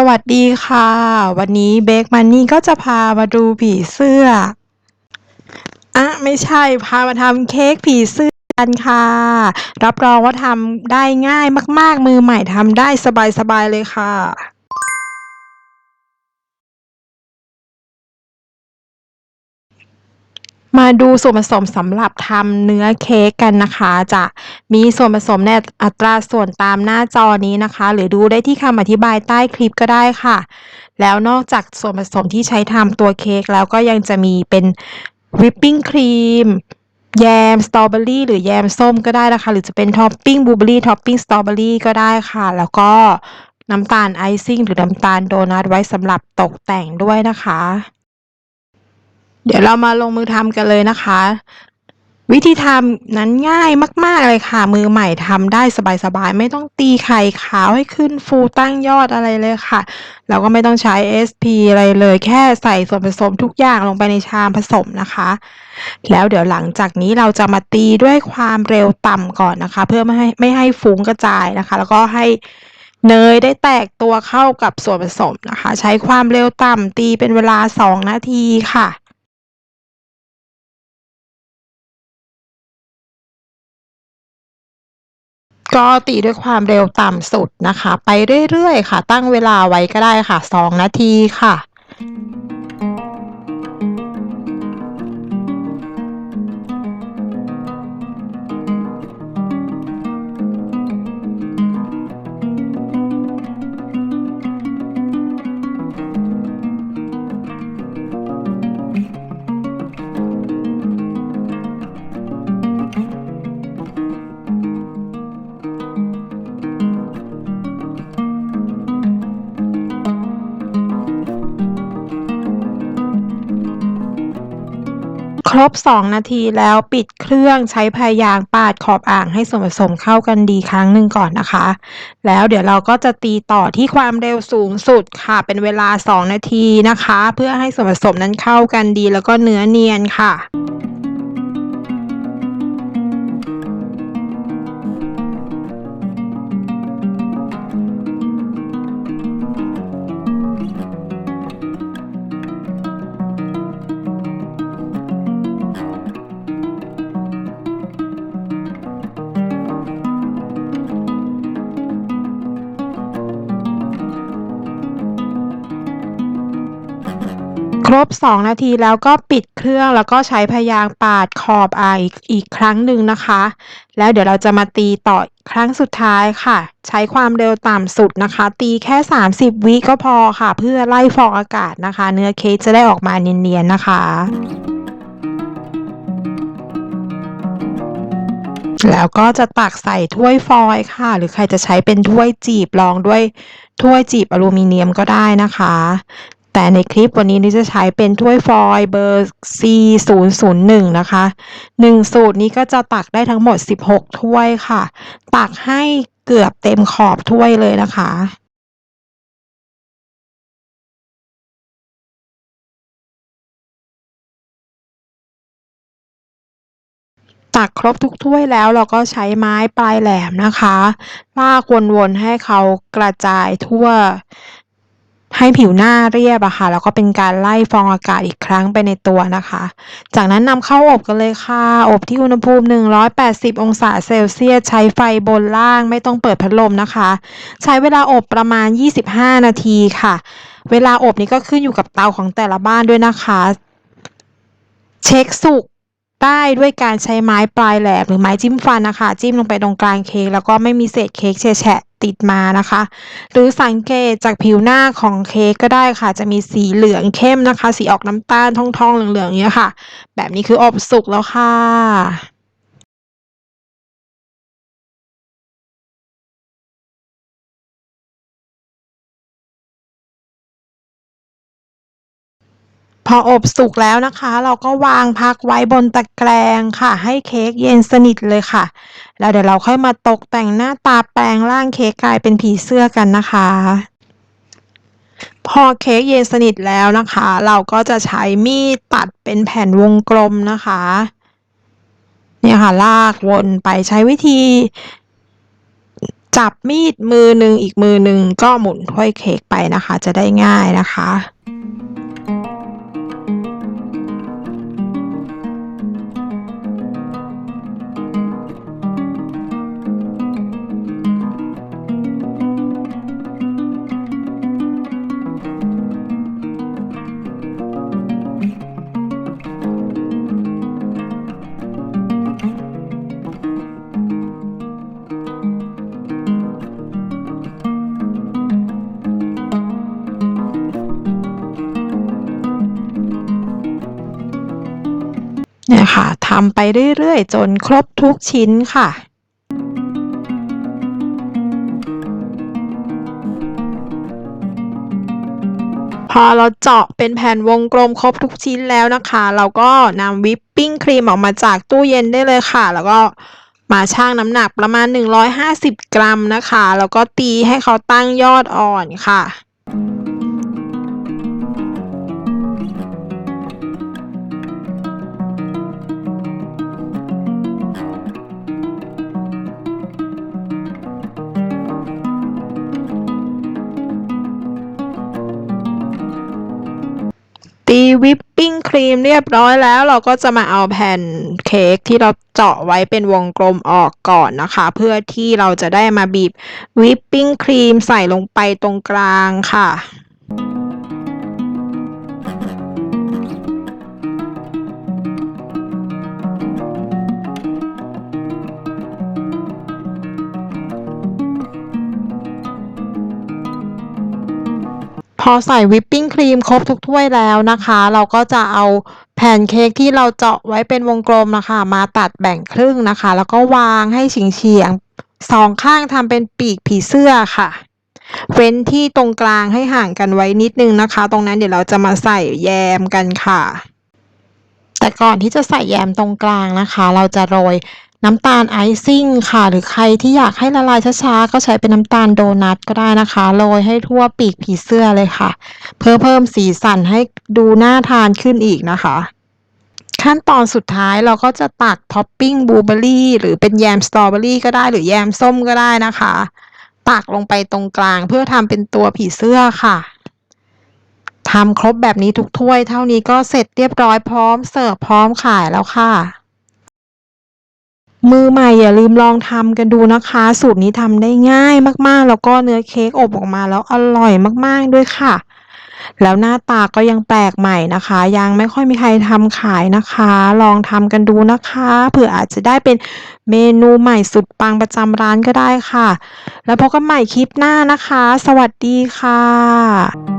สวัสดีค่ะ วันนี้เบคมันนี่ก็จะพามาดูผีเสื้ออะไม่ใช่พามาทำเค้กผีเสื้อกันค่ะ รับรองว่าทำได้ง่ายมาก ๆ มือใหม่ทำได้สบาย ๆ เลยค่ะ มาดูส่วนผสมสำหรับทำเนื้อเค้กกันนะคะ จะมีส่วนผสมในอัตราส่วนตามหน้าจอนี้นะคะ หรือดูได้ที่คำอธิบายใต้คลิปก็ได้ค่ะ แล้วนอกจากส่วนผสมที่ใช้ทำตัวเค้กแล้วก็ยังจะมีเป็นวิปปิ้งครีมแยมสตรอเบอรี่หรือแยมส้มก็ได้นะคะ หรือจะเป็นท็อปปิ้งบลูเบอรี่ท็อปปิ้งสตรอเบอรี่ก็ได้ค่ะ แล้วก็น้ำตาลไอซิ่งหรือน้ำตาลโดนัทไว้สำหรับตกแต่งด้วยนะคะ เดี๋ยวเรามาลงมือทำกันเลยนะคะ วิธีทำนั้นง่ายมาก ๆ เลยค่ะ มือใหม่ทำได้สบายๆ ไม่ต้องตีไข่ขาวให้ขึ้นฟูตั้งยอดอะไรเลยค่ะแล้วก็ไม่ต้องใช้ SP อะไรเลย แค่ใส่ส่วนผสมทุกอย่างลงไปในชามผสมนะคะ แล้วเดี๋ยวหลังจากนี้เราจะมาตีด้วยความเร็วต่ำก่อนนะคะ เพื่อไม่ให้ไม่ให้ฟุ้งกระจายนะคะ แล้วก็ให้เนยได้แตกตัวเข้ากับส่วนผสมนะคะ ใช้ความเร็วต่ำตีเป็นเวลา 2 นาทีค่ะ ก็ตีด้วยความเร็วต่ำสุดนะคะ ไปเรื่อยๆ ค่ะ ตั้งเวลาไว้ก็ได้ค่ะ 2 นาทีค่ะ ครบ 2 นาทีแล้วปิดเครื่องใช้พยางปาดขอบอ่างให้ส่วนผสมเข้ากันดีครั้งหนึ่งก่อนนะคะ แล้วเดี๋ยวเราก็จะตีต่อที่ความเร็วสูงสุดค่ะ เป็นเวลา 2 นาทีนะคะ เพื่อให้ส่วนผสมนั้นเข้ากันดีแล้วก็เนื้อเนียนค่ะ ครบ 2 นาทีแล้วก็ปิดเครื่องแล้วก็ใช้พยางปาดขอบอางอีกอีกครั้งหนึ่งนะคะ แล้วเดี๋ยวเราจะมาตีต่อครั้งสุดท้ายค่ะ ใช้ความเร็วต่ำสุดนะคะ ตีแค่ 30 วิก็พอค่ะ เพื่อไล่ฟองอากาศนะคะ เนื้อเค้กจะได้ออกมาเนียนๆนะคะแล้วก็จะตักใส่ถ้วยฟอยล์ค่ะ หรือใครจะใช้เป็นถ้วยจีบรองด้วยถ้วยจีบอลูมิเนียมก็ได้นะคะ แต่ในคลิปวันนี้นี่จะใช้เป็นถ้วยฟอยล์เบอร์ C001 นะคะ 1 สูตรนี้ก็จะตักได้ทั้งหมด 16 ถ้วยค่ะ ตักให้เกือบเต็มขอบถ้วยเลยนะคะตักครบทุกถ้วยแล้วเราก็ใช้ไม้ปลายแหลมนะคะลากวนๆให้เขากระจายทั่ว ให้ผิวหน้าเรียบอะค่ะแล้วก็เป็นการไล่ฟองอากาศอีกครั้งไปในตัวนะคะ จากนั้นนำเข้าอบกันเลยค่ะ อบที่อุณหภูมิ 180 องศาเซลเซียสใช้ไฟบนล่างไม่ต้องเปิดพัดลมนะคะ ใช้เวลาอบประมาณ 25 นาทีค่ะ เวลาอบนี้ก็ขึ้นอยู่กับเตาของแต่ละบ้านด้วยนะคะ เช็คสุกได้ด้วยการใช้ไม้ปลายแหลมหรือไม้จิ้มฟันนะคะ จิ้มลงไปตรงกลางเค้กแล้วก็ไม่มีเศษเค้กแฉะ ติดมานะคะ หรือสังเกตจากผิวหน้าของเค้กก็ได้ค่ะ จะมีสีเหลืองเข้มนะคะ สีออกน้ำตาลทองๆเหลืองๆอย่างเนี้ยค่ะ แบบนี้คืออบสุกแล้วค่ะ พออบสุกแล้วนะคะ เราก็วางพักไว้บนตะแกรงค่ะ ให้เค้กเย็นสนิทเลยค่ะ แล้วเดี๋ยวเราค่อยมาตกแต่งหน้าตาแปลงร่างเค้กกลายเป็นผีเสื้อกันนะคะ พอเค้กเย็นสนิทแล้วนะคะ เราก็จะใช้มีดตัดเป็นแผ่นวงกลมนะคะ เนี่ยค่ะลากวนไปใช้วิธีจับมีดมือหนึ่งอีกมือหนึ่งก็หมุนถ้วยเค้กไปนะคะ จะได้ง่ายนะคะ ค่ะทำไปเรื่อยๆ จนครบทุกชิ้นค่ะพอเราเจาะเป็นแผ่นวงกลมครบทุกชิ้นแล้วนะคะ เราก็นำวิปปิ้งครีมออกมาจากตู้เย็นได้เลยค่ะ แล้วก็มาชั่งน้ำหนักประมาณ 150 กรัมนะคะ แล้วก็ตีให้เขาตั้งยอดอ่อนค่ะ วิปปิ้งครีมเรียบร้อยแล้ว เราก็จะมาเอาแผ่นเค้กที่เราเจาะไว้เป็นวงกลมออกก่อนนะคะ เพื่อที่เราจะได้มาบีบวิปปิ้งครีมใส่ลงไปตรงกลางค่ะ อใส่วิปปิ้งครีมครบทุกถ้วยแล้วนะคะ เราก็จะเอาแผ่นเค้กที่เราเจาะไว้เป็นวงกลมนะคะ มาตัดแบ่งครึ่งนะคะ แล้วก็วางให้เฉียงๆสองข้างทำเป็นปีกผีเสื้อค่ะ เว้นที่ตรงกลางให้ห่างกันไว้นิดนึงนะคะ ตรงนั้นเดี๋ยวเราจะมาใส่แยมกันค่ะ แต่ก่อนที่จะใส่แยมตรงกลางนะคะ เราจะโรย น้ำตาลไอซิ่งค่ะ หรือใครที่อยากให้ละลายช้าๆ ก็ใช้เป็นน้ำตาลโดนัทก็ได้นะคะโรยให้ทั่วปีกผีเสื้อเลยค่ะ เพื่อเพิ่มสีสันให้ดูน่าทานขึ้นอีกนะคะ ขั้นตอนสุดท้ายเราก็จะตักท็อปปิ้งบลูเบอร์รี่หรือเป็นแยมสตรอเบอรี่ก็ได้หรือแยมส้มก็ได้นะคะ ตักลงไปตรงกลางเพื่อทำเป็นตัวผีเสื้อค่ะทำครบแบบนี้ทุกถ้วยเท่านี้ก็เสร็จเรียบร้อยพร้อมเสิร์ฟพร้อมขายแล้วค่ะ มือใหม่อย่าลืมลองทำกันดูนะคะ สูตรนี้ทำได้ง่ายมากๆ แล้วก็เนื้อเค้กอบออกมาแล้วอร่อยมากๆด้วยค่ะ แล้วหน้าตาก็ยังแปลกใหม่นะคะ ยังไม่ค่อยมีใครทำขายนะคะ ลองทำกันดูนะคะเผื่ออาจจะได้เป็นเมนูใหม่สุดปังประจำร้านก็ได้ค่ะ แล้วพบกันใหม่คลิปหน้านะคะ สวัสดีค่ะ